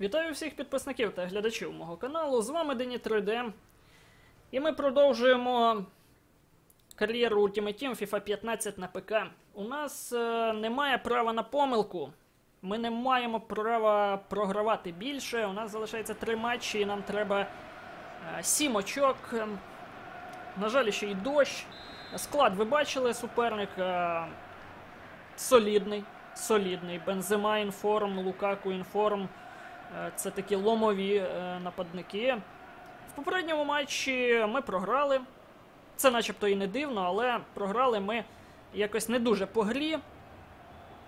Вітаю всіх підписників та глядачів мого каналу. З вами Дені 3D. І ми продовжуємо кар'єру Ultimate Team FIFA 15 на ПК. У нас е, немає права на помилку. Ми не маємо права програвати більше. У нас залишається три матчі, і нам треба е, сім очок. На жаль, ще й дощ. Склад ви бачили, суперник е, солідний. Солідний. Бензема інформ, Лукаку інформ. Е, Це такі ломові е, нападники. В попередньому матчі ми програли. Це начебто і не дивно, але програли ми якось не дуже по грі.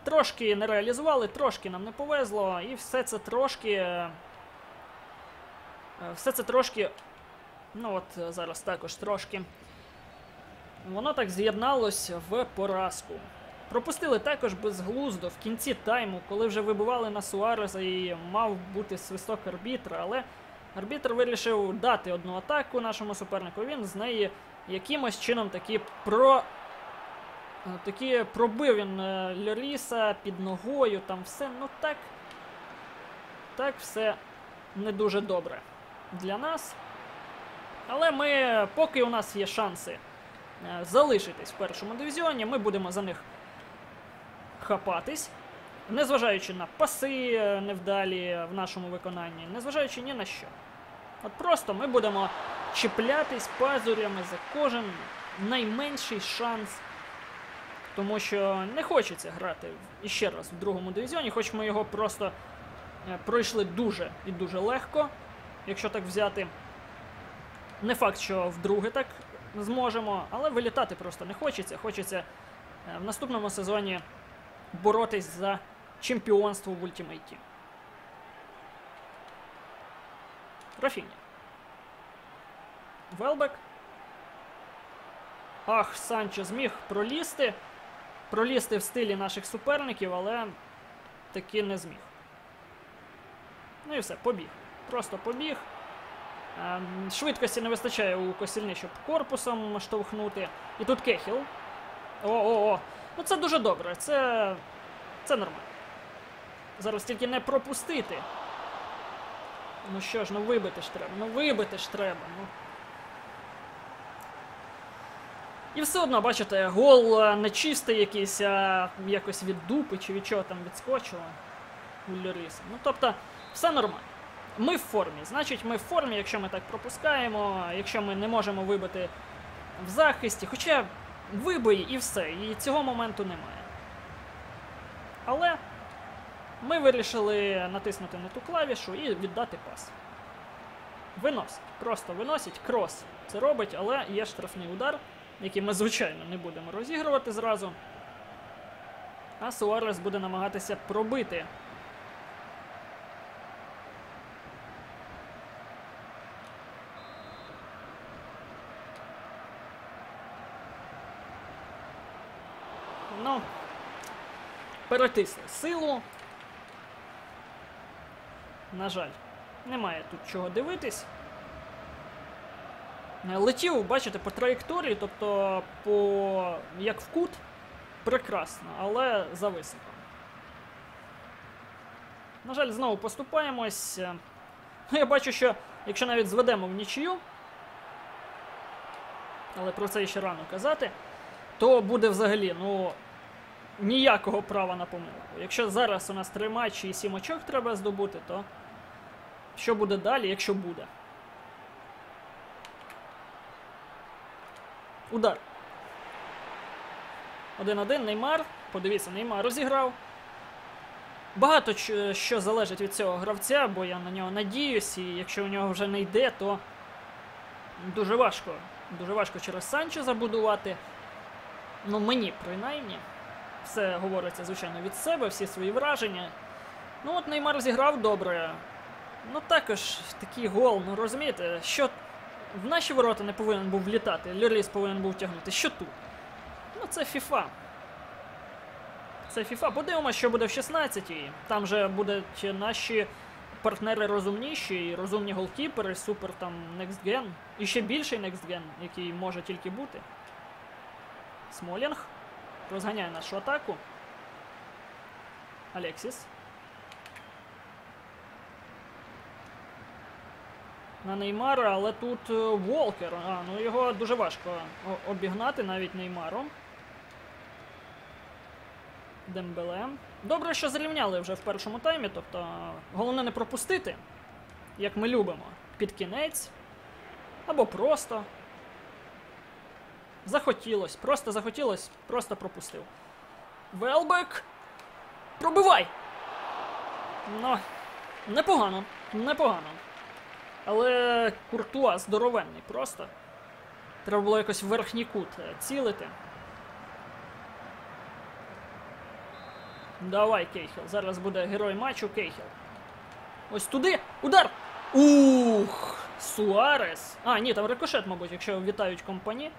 Трошки не реалізували, трошки нам не повезло, і все це трошки. е, Все це трошки. Ну от зараз також трошки. Воно так з'єдналось в поразку. Пропустили також безглуздо в кінці тайму, коли вже вибивали на Суареза і мав бути свисток арбітра, але арбітр вирішив дати одну атаку нашому супернику. Він з неї якимось чином таки про. е, Таки пробив він е, Льоріса під ногою, там все, ну так. Так все не дуже добре для нас. Але ми, поки у нас є шанси е, залишитись в першому дивізіоні, ми будемо за них хапатись, незважаючи на паси е, невдалі в нашому виконанні, незважаючи ні на що. От просто ми будемо чіплятись пазурями за кожен найменший шанс. Тому що не хочеться грати іще раз в другому дивізіоні, хоч ми його просто е, пройшли дуже і дуже легко, якщо так взяти. Не факт, що вдруге так зможемо, але вилітати просто не хочеться. Хочеться е, в наступному сезоні боротись за чемпіонство в ультимейті. Рафіні. Велбек. Ах, Санчо зміг пролізти. Пролізти в стилі наших суперників, але таки не зміг. Ну і все, побіг. Просто побіг. Ем, Швидкості не вистачає у Косільни, щоб корпусом штовхнути. І тут Кехіл. О-о-о. Ну це дуже добре. Це. Це нормально. Зараз тільки не пропустити. Ну що ж, ну вибити ж треба. Ну вибити ж треба. Ну. І все одно, бачите, гол е, не чистий якийсь, а якось від дупи чи від чого там відскочило у Ну тобто, все нормально. Ми в формі. Значить, ми в формі, якщо ми так пропускаємо, якщо ми не можемо вибити в захисті. Хоча вибий і все, і цього моменту немає. Але ми вирішили натиснути на ту клавішу і віддати пас. Виносить. Просто виносить. Крос це робить, але є штрафний удар, який ми, звичайно, не будемо розігрувати зразу. А Суарес буде намагатися пробити. Ну, перетисли силу. На жаль, немає тут чого дивитись. Е, Летів, бачите, по траєкторії, тобто по як в кут, прекрасно, але зависоко. На жаль, знову поступаємось. Е, Ну, я бачу, що якщо навіть зведемо в нічию, але про це ще рано казати, то буде взагалі, ну, ніякого права на помилку. Якщо зараз у нас три матчі і сім очок треба здобути, то що буде далі, якщо буде? Удар. 1-1, Неймар. Подивіться, Неймар розіграв. Багато що залежить від цього гравця, бо я на нього надіюсь, і якщо у нього вже не йде, то дуже важко. Дуже важко через Санчо забудувати. Ну, мені принаймні. Все говориться, звичайно, від себе, всі свої враження. Ну, от Неймар зіграв добре. Ну також такий гол, ну розумієте, що в наші ворота не повинен був влітати, Льоріс повинен був тягнути. Що тут? Ну, це FIFA. Це FIFA. Подивимося, що буде в 16-й. Там же будуть наші партнери розумніші, і розумні голкіпери, супер там Next Gen. І ще більший Next Gen, який може тільки бути. Смолінг. Розганяє нашу атаку. Алексіс. на Неймара, але тут е, Волкер. А, ну його дуже важко обігнати навіть Неймаром. Дембеле. Добре, що зрівняли вже в першому таймі, тобто головне не пропустити, як ми любимо, під кінець. Або просто. Захотілось, просто захотілось, просто пропустив. Велбек. Пробивай! Ну, непогано, непогано. Але Куртуа здоровенний просто. Треба було якось верхній кут е, цілити. Давай, Кейхел. Зараз буде герой матчу Кейхел. Ось туди. Удар! Ух! Суарес. А, ні, там рикошет, мабуть, якщо вітають компані.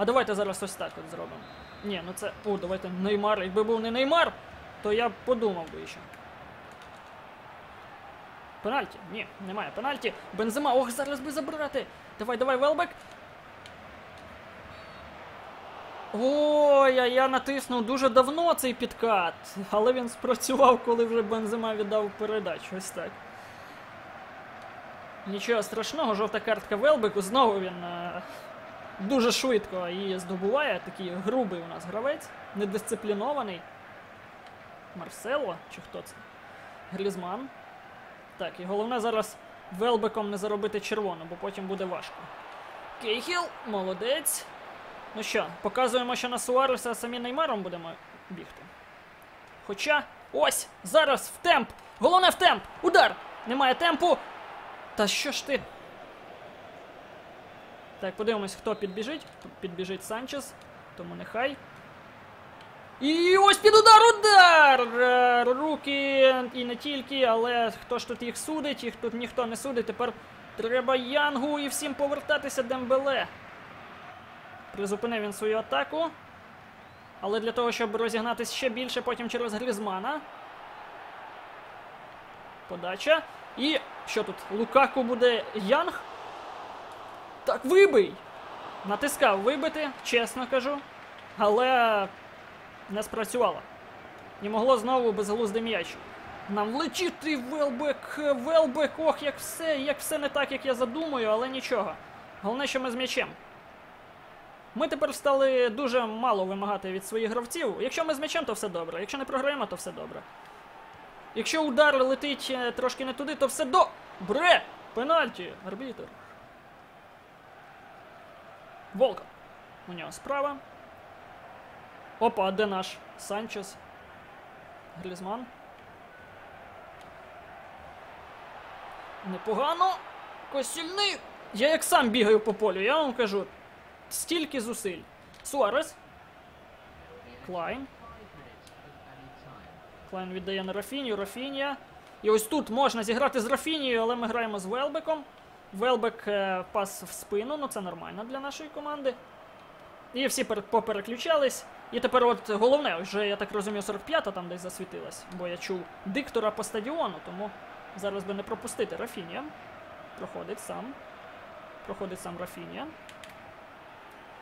А давайте зараз ось так от зробимо. Ні, ну це. О, давайте Неймар. Якби був не Неймар, то я б подумав би ще. Пенальті? Ні, немає пенальті. Бензема, ох, зараз би забрати. Давай, давай, Велбек. Ой, а я натиснув дуже давно цей підкат, але він спрацював, коли вже Бензема віддав передачу. Ось так. Нічого страшного, жовта картка Велбеку. Знову він е, дуже швидко її здобуває. Такий грубий у нас гравець, недисциплінований. Марсело, чи хто це? Грізман. Так, і головне зараз Велбеком не заробити червону, бо потім буде важко. Кейхіл, молодець. Ну що, показуємо, що на Суареса самі Неймаром будемо бігти. Хоча, ось, зараз в темп! Головне в темп! Удар! Немає темпу! Та що ж ти? Так, подивимось, хто підбіжить. Підбіжить Санчес, тому нехай. І ось під удар удар! Е, Руки і не тільки, але хто ж тут їх судить, їх тут ніхто не судить. Тепер треба Янгу і всім повертатися Дембеле. Призупинив він свою атаку. Але для того, щоб розігнатися ще більше, потім через Грізмана. Подача. І що тут? Лукаку буде Янг? Так, вибий! Натискав вибити, чесно кажу. Але не спрацювало. І могло знову безглуздий м'яч. Нам летіти Велбек, Велбек, ох, як все, як все не так, як я задумаю, але нічого. Головне, що ми з м'ячем. Ми тепер стали дуже мало вимагати від своїх гравців. Якщо ми з м'ячем, то все добре. Якщо не програємо, то все добре. Якщо удар летить е, трошки не туди, то все добре! Пенальті, арбітер. Волка. У нього справа. Опа, а де наш Санчес? Глізман. Непогано. Косільний. Я як сам бігаю по полю, я вам кажу. Стільки зусиль. Суарес. Клайн. Клайн віддає на Рафінію, Рафінія. І ось тут можна зіграти з Рафінією, але ми граємо з Велбеком. Велбек е, пас в спину, ну це нормально для нашої команди. І всі попереключались. І тепер от головне, вже, я так розумію, 45-та там десь засвітилась, бо я чув диктора по стадіону, тому зараз би не пропустити Рафінія. Проходить сам. Проходить сам Рафінія.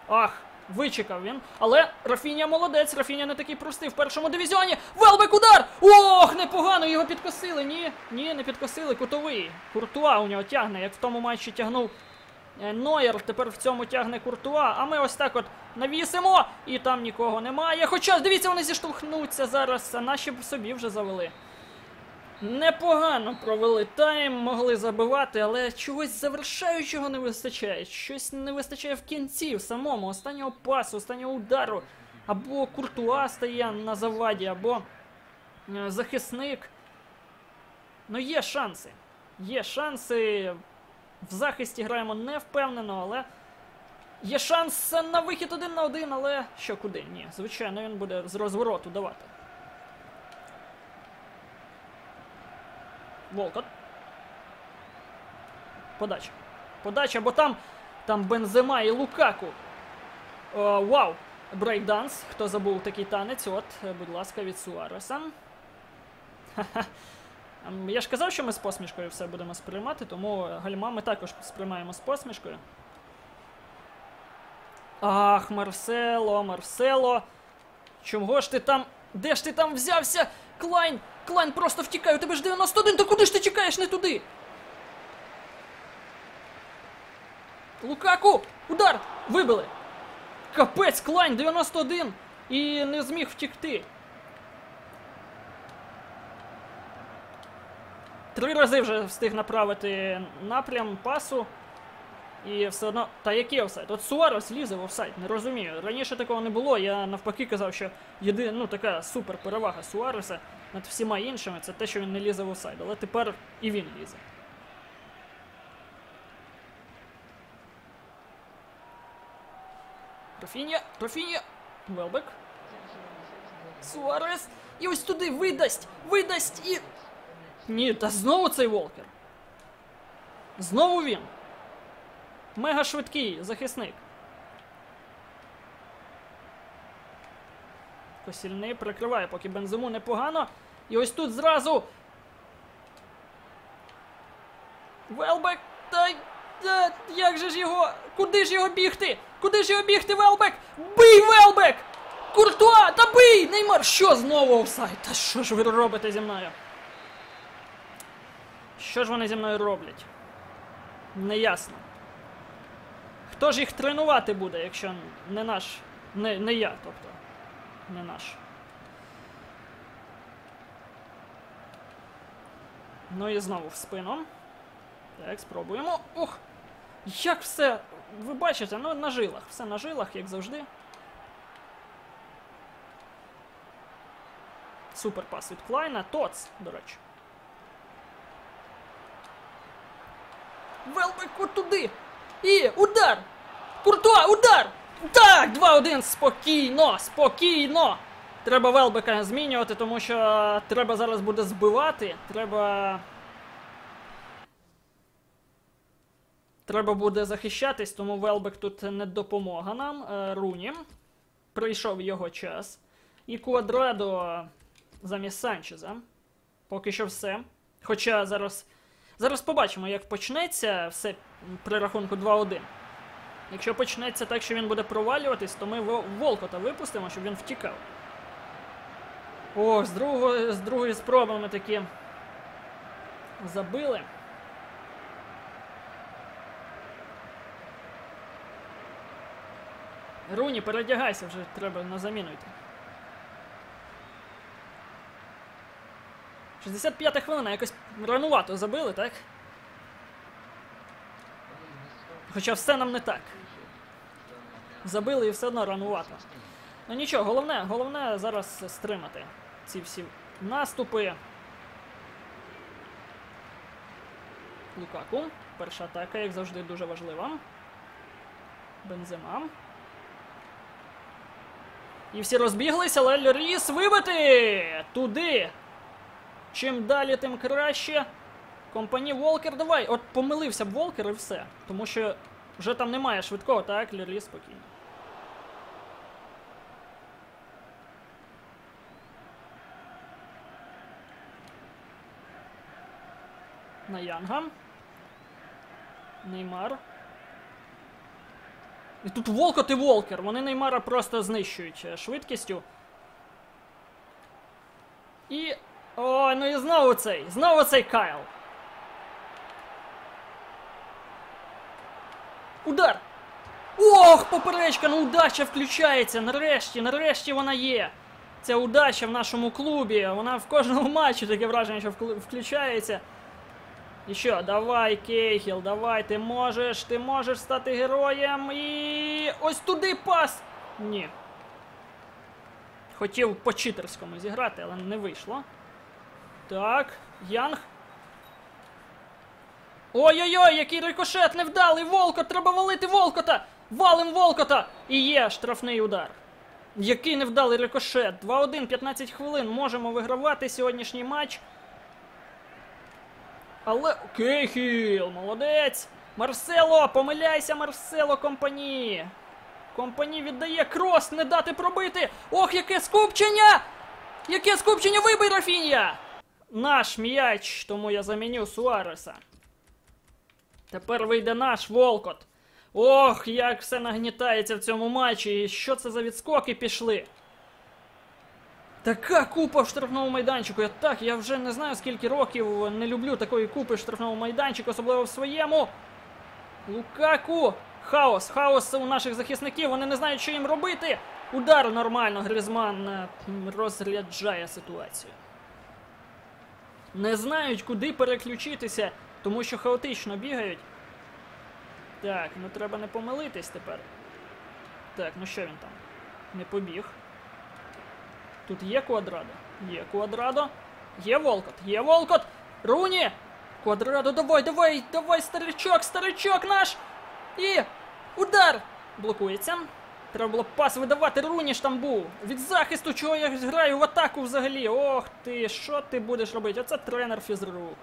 Ах, вичекав він. Але Рафінія молодець, Рафінія не такий простий в першому дивізіоні. Велбек удар! Ох, непогано його підкосили. Ні, ні, не підкосили. Кутовий. Куртуа у нього тягне, як в тому матчі тягнув е, Нойер, тепер в цьому тягне Куртуа. А ми ось так от навісимо, і там нікого немає. Хоча, дивіться, вони зіштовхнуться зараз, наші б собі вже завели. Непогано провели тайм, могли забивати, але чогось завершаючого не вистачає. Щось не вистачає в кінці, в самому, останнього пасу, останнього удару. Або Куртуа стає на заваді, або е, захисник. Ну, є шанси. Є шанси. В захисті граємо не впевнено, але. Є шанс на вихід один на один, але що куди? Ні, звичайно, він буде з розвороту давати. Волкот. Подача. Подача, бо там. Там Бензема і Лукаку. О, вау! Брейкданс. Хто забув такий танець? От, е, будь ласка, від Суареса. Ха-ха. Ем, Я ж казав, що ми з посмішкою все будемо сприймати, тому е, гальма ми також сприймаємо з посмішкою. Ах, Марсело, Марсело. Чого ж ти там. Де ж ти там взявся? Клайн! Клайн просто втікає, у тебе ж 91, то куди ж ти тікаєш не туди? Лукаку! Удар! Вибили! Капець, Клайн 91! І не зміг втікти. Три рази вже встиг направити напрям пасу. І все одно. Та який офсайд? От Суарес лізе в офсайд, не розумію. Раніше такого не було. Я навпаки казав, що єди... ну, така супер перевага Суареса над всіма іншими це те, що він не лізе в офсайд. Але тепер і він лізе. Рафінія, Рафінія, Велбек. Суарес. І ось туди видасть! Видасть і. Ні, та знову цей Волкер. Знову він. Мега швидкий захисник. Косільний прикриває, поки бензиму непогано. І ось тут зразу. Велбек! Та, та як же ж його. Куди ж його бігти? Куди ж його бігти, Велбек? Бий, Велбек! Куртуа! Та бий! Неймар! Що знову офсайд? Та що ж ви робите зі мною? Що ж вони зі мною роблять? Неясно. Хто ж їх тренувати буде, якщо не наш. Не, не я, тобто. Не наш. Ну і знову в спину. Так, спробуємо. Ух! Як все. Ви бачите, ну на жилах. Все на жилах, як завжди. Супер пас від Клайна. Тоц, до речі. Велбек от туди! І удар! Куртуа, удар! Так! 2-1! Спокійно! Спокійно! Треба Велбека змінювати, тому що треба зараз буде збивати. Треба. Треба буде захищатись, тому Велбек тут не допомога нам. Е, Руні. Прийшов його час. І Квадрадо замість Санчеза. Поки що все. Хоча зараз. Зараз побачимо, як почнеться все при рахунку 2-1. Якщо почнеться так, що він буде провалюватись, то ми Во- Волкота випустимо, щоб він втікав. О, з другої, з другої спроби ми таки забили. Руні, передягайся, вже треба на заміну йти. 65 хвилина, якось ранувато забили, так? Хоча все нам не так. Забили і все одно ранувато. Ну нічого, головне, головне зараз стримати ці всі наступи. Лукаку. Перша атака, як завжди, дуже важлива. Бензема. І всі розбіглися, але Льоріс вибити! Туди! Чим далі, тим краще. Компані Волкер, давай. От помилився б Волкер і все. Тому що вже там немає швидкого, так, Льоріс спокійно. На Янга. Неймар. І тут Волкот і Волкер. Вони Неймара просто знищують е, швидкістю. І. Ой, ну і знову цей. Знову цей Кайл. Удар! Ох, поперечка, ну удача включається. Нарешті, нарешті вона є. Ця удача в нашому клубі. Вона в кожному матчі таке враження, що включається. І що, давай, Кейхіл, давай, ти можеш, ти можеш стати героєм. І ось туди пас. Ні. Хотів по читерському зіграти, але не вийшло. Так, Янг. Ой-ой-ой, який рикошет невдалий! Волкот! Треба валити Волкота! Валим Волкота! І є штрафний удар. Який невдалий рикошет. 2-1, 15 хвилин. Можемо вигравати сьогоднішній матч. Але. Кейхіл, молодець! Марсело! Помиляйся, Марсело, компані! Компані віддає крос, не дати пробити! Ох, яке скупчення! Яке скупчення вибий, Рафінія! Наш м'яч, тому я заміню Суареса. Тепер вийде наш Волкот. Ох, як все нагнітається в цьому матчі. І що це за відскоки пішли? Така купа в штрафному майданчику. Я так, я вже не знаю скільки років не люблю такої купи в штрафному майданчику, особливо в своєму. Лукаку. Хаос, хаос у наших захисників, вони не знають, що їм робити. Удар нормально, Грізман е, розряджає ситуацію. Не знають, куди переключитися, тому що хаотично бігають. Так, ну треба не помилитись тепер. Так, ну що він там? Не побіг. Тут є квадрадо? Є квадрадо. Є Волкот, є Волкот! Руні! Квадрадо, давай, давай, давай, старичок, старичок наш! І удар! Блокується. Треба було пас видавати, Руні ж там був. Від захисту, чого я граю в атаку взагалі. Ох ти, що ти будеш робити? Оце тренер фізрук.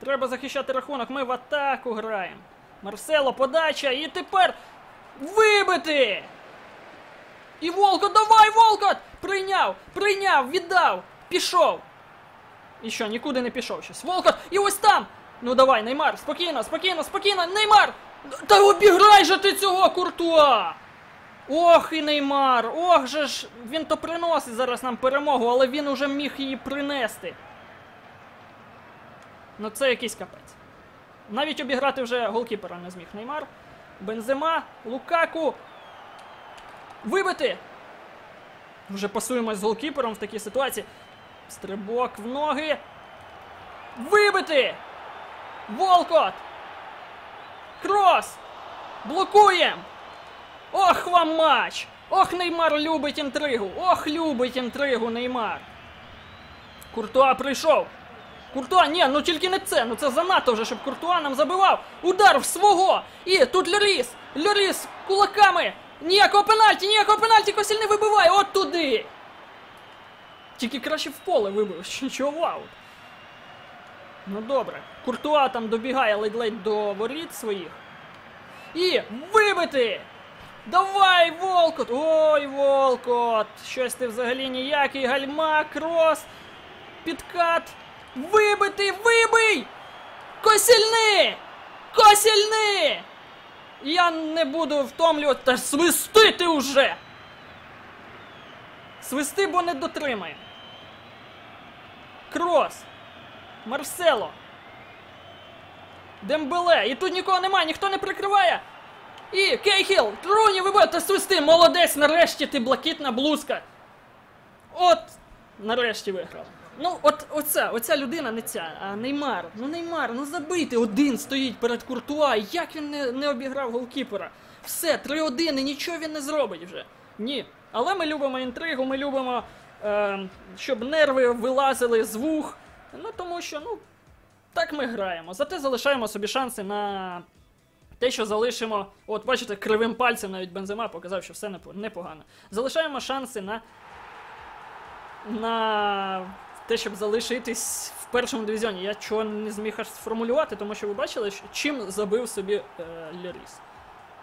Треба захищати рахунок, ми в атаку граємо. Марсело, подача, і тепер вибити! І Волкот, давай, Волкот! Прийняв, прийняв, віддав, пішов. І що, нікуди не пішов щось. Волкот, і ось там! Ну давай, Неймар, спокійно, спокійно, спокійно, Неймар! Та обіграй же ти цього куртуа! Ох і Неймар! Ох же ж! Він то приносить зараз нам перемогу, але він уже міг її принести. Ну це якийсь капець. Навіть обіграти вже голкіпера не зміг Неймар. Бензема, Лукаку. Вибити! Вже пасуємось з голкіпером в такій ситуації. Стрибок в ноги. Вибити! Волкот! Крос! Блокуєм! Ох вам матч! Ох, Неймар любить інтригу! Ох, любить інтригу Неймар! Куртуа прийшов! Куртуа, ні, ну тільки не це, ну це занадто вже, щоб Куртуа нам забивав. Удар в свого! І тут Льоріс! Льоріс кулаками! Ніякого пенальті, ніякого пенальті, Косіль не вибиває! От туди! Тільки краще в поле вибив, чого аут. Ну добре. Куртуа там добігає ледь-ледь до воріт своїх. І вибити! Давай, Волкот! Ой, Волкот! Щось ти взагалі ніякий гальма, крос, підкат. Вибити, вибий! Косільни! Косільни! Я не буду втомлювати та свистити уже! Свисти, бо не дотримає. Крос. Марсело. Дембеле. І тут нікого немає, ніхто не прикриває. І Кейхіл, Руні вибив, та свисти, молодець, нарешті ти блакитна блузка. От, нарешті виграв. Ну, от оця, оця людина не ця, а Неймар. Ну Неймар, ну забийте, один стоїть перед Куртуа. Як він не, не обіграв голкіпера? Все, 3-1 і нічого він не зробить вже. Ні. Але ми любимо інтригу, ми любимо, е, щоб нерви вилазили з вух. Ну тому що, ну, так ми граємо. Зате залишаємо собі шанси на те, що залишимо. От, бачите, кривим пальцем навіть Бензема показав, що все непогано. Залишаємо шанси на. на те, щоб залишитись в першому дивізіоні. Я чого не зміг аж сформулювати, тому що ви бачили, чим забив собі е, Леріс.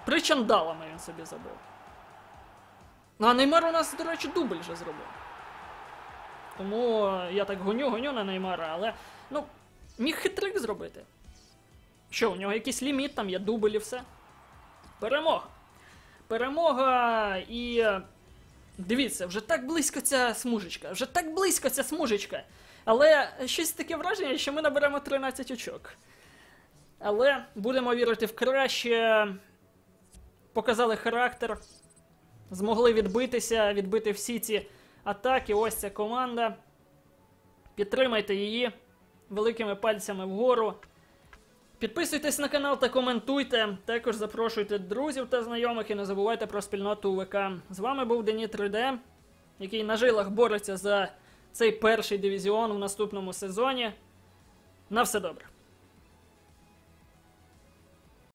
Причандалами він собі забив. Ну, а Неймар у нас, до речі, дубль вже зробив. Тому е, я так гоню, гоню на Неймара, але ну, міг хитрик зробити. Що, у нього якийсь ліміт, там є дубль і все. Перемога. Перемога і. Дивіться, вже так близько ця смужечка, вже так близько ця смужечка. Але щось таке враження, що ми наберемо 13 очок. Але будемо вірити в краще. Показали характер, змогли відбитися, відбити всі ці атаки. Ось ця команда. Підтримайте її великими пальцями вгору. Підписуйтесь на канал та коментуйте. Також запрошуйте друзів та знайомих і не забувайте про спільноту УВК. З вами був Дені 3D, який на жилах бореться за цей перший дивізіон у наступному сезоні. На все добре.